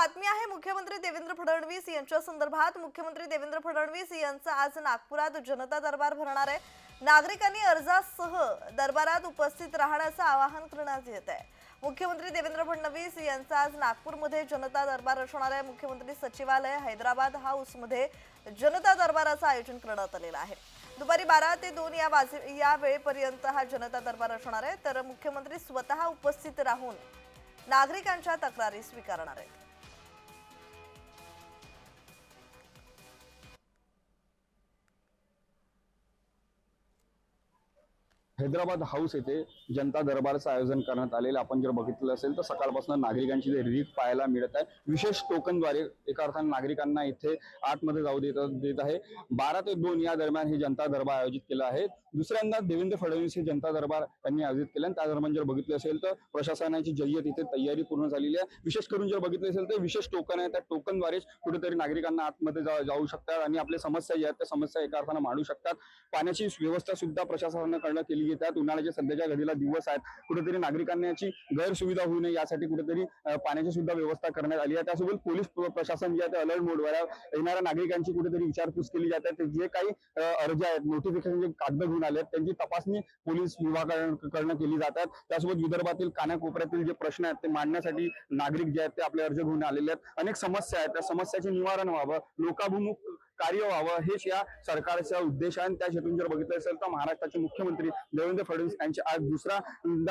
बातमी आहे मुख्यमंत्री देवेंद्र फडणवीस यांच्या संदर्भात. मुख्यमंत्री देवेंद्र फडणवीस यांचा आज नागपुरात जनता दरबार भरणार आहे. नागरिकांनी अर्जासह दरबारात उपस्थित राहण्याचं आवाहन करण्यात येत आहे. मुख्यमंत्री देवेंद्र फडणवीस यांचा आज नागपूरमध्ये जनता दरबार असणार आहे. मुख्यमंत्री सचिवालय हैदराबाद हाऊसमध्ये जनता दरबाराचं आयोजन करण्यात आलेलं आहे. दुपारी बारा ते दोन या वाजे या वेळेपर्यंत हा जनता दरबार असणार आहे. तर मुख्यमंत्री स्वतः उपस्थित राहून नागरिकांच्या तक्रारी स्वीकारणार आहेत. हैदराबाद हाऊस येथे जनता दरबारचं आयोजन करण्यात आलेलं आपण जर बघितलं असेल तर सकाळपासून नागरिकांची ते रीत पाहायला मिळत आहे. विशेष टोकनद्वारे एका अर्थाने नागरिकांना इथे आतमध्ये जाऊ देत देत आहे. बारा ते दोन या दरम्यान हे जनता दरबार आयोजित केलं आहे. दुसऱ्यांदा देवेंद्र फडणवीस हे जनता दरबार त्यांनी आयोजित केलं आणि त्या दरम्यान जर बघितलं असेल तर प्रशासनाची जय्यत इथे तयारी पूर्ण झालेली आहे. विशेष करून जर बघितलं असेल तर विशेष टोकन आहे. त्या टोकनद्वारेच कुठेतरी नागरिकांना आतमध्ये जा- जाऊ शकतात आणि आपल्या समस्या ज्या आहेत त्या समस्या एका अर्थानं मांडू शकतात. पाण्याची व्यवस्था सुद्धा प्रशासनाकडनं केली गेली उन्हाळ्याच्या सध्याच्या घडीला दिवस आहेत. कुठेतरी नागरिकांची गैरसुविधा होऊ नये यासाठी कुठेतरी पाण्याची सुद्धा व्यवस्था करण्यात आली आहे. त्यासोबत पोलीस प्रशासन जे आहे अलर्ट मोडवर येणाऱ्या नागरिकांची कुठेतरी विचारपूस केली जाते ते जे काही अर्ज आहेत नोटिफिकेशन जे कागद घेऊन आले आहेत त्यांची तपासणी पोलीस विभागाकडनं केली जातात त्यासोबत विदर्भातील कानाकोपऱ्यातील जे प्रश्न आहेत ते मांडण्यासाठी नागरिक जे आहेत ते आपले अर्ज घेऊन आलेले आहेत. अनेक समस्या आहेत. त्या समस्याचे निवारण व्हावं लोकाभिमुख कार्य व्हावं हेच या सरकारचा उद्देश आहे त्या हेतून जर बघितलं असेल तर महाराष्ट्राचे मुख्यमंत्री देवेंद्र फडणवीस यांचे आज दुसरा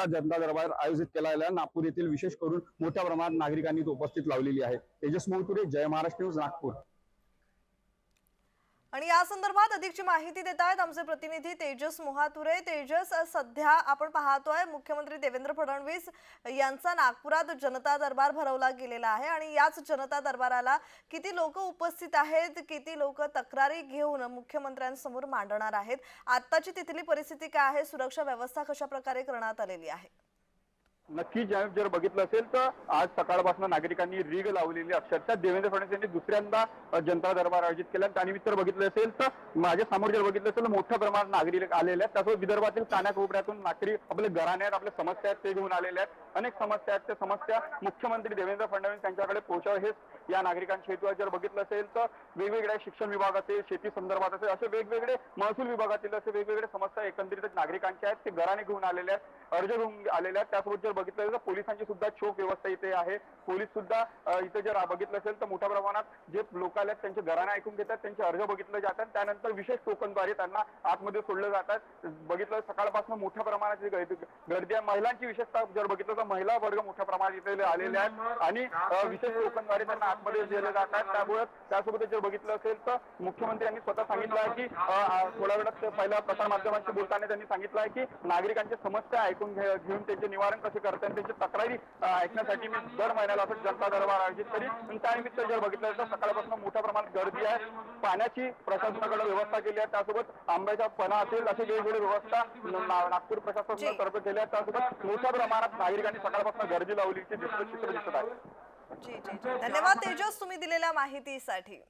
जनता दरबार आयोजित केला गेला नागपूर येथील विशेष करून मोठ्या प्रमाणात नागरिकांनी उपस्थित लावलेली आहे. तेजस मोहतुरे जय महाराष्ट्र न्यूज नागपूर. आणि या संदर्भात अधिकची माहिती देत आहेत आमचे प्रतिनिधी तेजस मोहातुरे. तेजस सध्या आपण पाहतोय मुख्यमंत्री देवेंद्र फडणवीस यांचा नागपुरात जनता दरबार भरवला गेलेला आहे आणि याच जनता दरबाराला किती लोक उपस्थित आहेत किती लोक तक्रारी घेऊन मुख्यमंत्र्यांसमोर मांडणार आहेत आत्ताची तिथली परिस्थिती काय आहे सुरक्षा व्यवस्था कशा प्रकारे करण्यात आलेली आहे? नक्की जर बघितलं असेल तर आज सकाळपासून नागरिकांनी रीग लावलेली अक्षरशः देवेंद्र फडणवीस यांनी दुसऱ्यांदा जनता दरबार आयोजित केला. त्यानिमित्त जर बघितलं असेल तर माझ्यासमोर जर बघितलं असेल तर मोठ्या प्रमाणात नागरिक आलेले आहेत. त्यासोबत विदर्भातील कानाकोपऱ्यातून नागरिक आपले घराने आहेत आपल्या समस्या आहेत ते घेऊन आलेले आहेत. अनेक समस्या आहेत. त्या समस्या मुख्यमंत्री देवेंद्र फडणवीस यांच्याकडे पोहोचावं हेच या नागरिकांचे हेतू जर बघितलं असेल तर वेगवेगळ्या शिक्षण विभाग असेल शेती संदर्भात असेल असे वेगवेगळे महसूल विभागातील असे वेगवेगळे समस्या एकंदरीत नागरिकांच्या आहेत. ते घराने घेऊन आलेले आहेत अर्ज घेऊन आलेले आहेत. त्यासोबत जर बघितलं तर पोलिसांची सुद्धा चोख व्यवस्था इथे आहे. पोलीस सुद्धा इथे जर बघितलं असेल तर मोठ्या प्रमाणात जे लोक आले त्यांचे घराने ऐकून घेतात त्यांचे अर्ज बघितले जातात. त्यानंतर विशेष टोकनद्वारे त्यांना आतमध्ये सोडलं जातात. बघितलं सकाळपासून मोठ्या प्रमाणात गर्दी आहे महिलांची विशेषतः जर बघितलं तर महिला वर्ग मोठ्या प्रमाणात इथे आलेले आहेत. आणि विशेष टोकनद्वारे त्यांना आतमध्ये दिले जातात. त्यामुळे त्यासोबत जर बघितलं असेल तर मुख्यमंत्री यांनी स्वतः सांगितलं आहे की थोड्या वेळात पहिल्या प्रसार माध्यमांशी बोलताना त्यांनी सांगितलं आहे की नागरिकांच्या समस्या ऐकून घेऊन त्यांचे निवारण कसे करता येईल त्यांची तक्रारी ऐकण्यासाठी मी दर महिन्याला असं जनता दरबार आयोजित आणि त्यानिमित्त जर बघितलं तर सकाळपासून मोठ्या प्रमाणात गर्दी आहे. पाण्याची प्रशासनाकडे व्यवस्था केली आहे. त्यासोबत आंब्याचा पणा असेल अशी वेगवेगळी व्यवस्था नागपूर प्रशासनातर्फे केली आहे. त्यासोबत मोठ्या प्रमाणात नागरिकांनी सकाळपासून गर्दी लावली चित्र दिसत आहे. धन्यवाद तेजस तुम्ही दिलेल्या माहितीसाठी.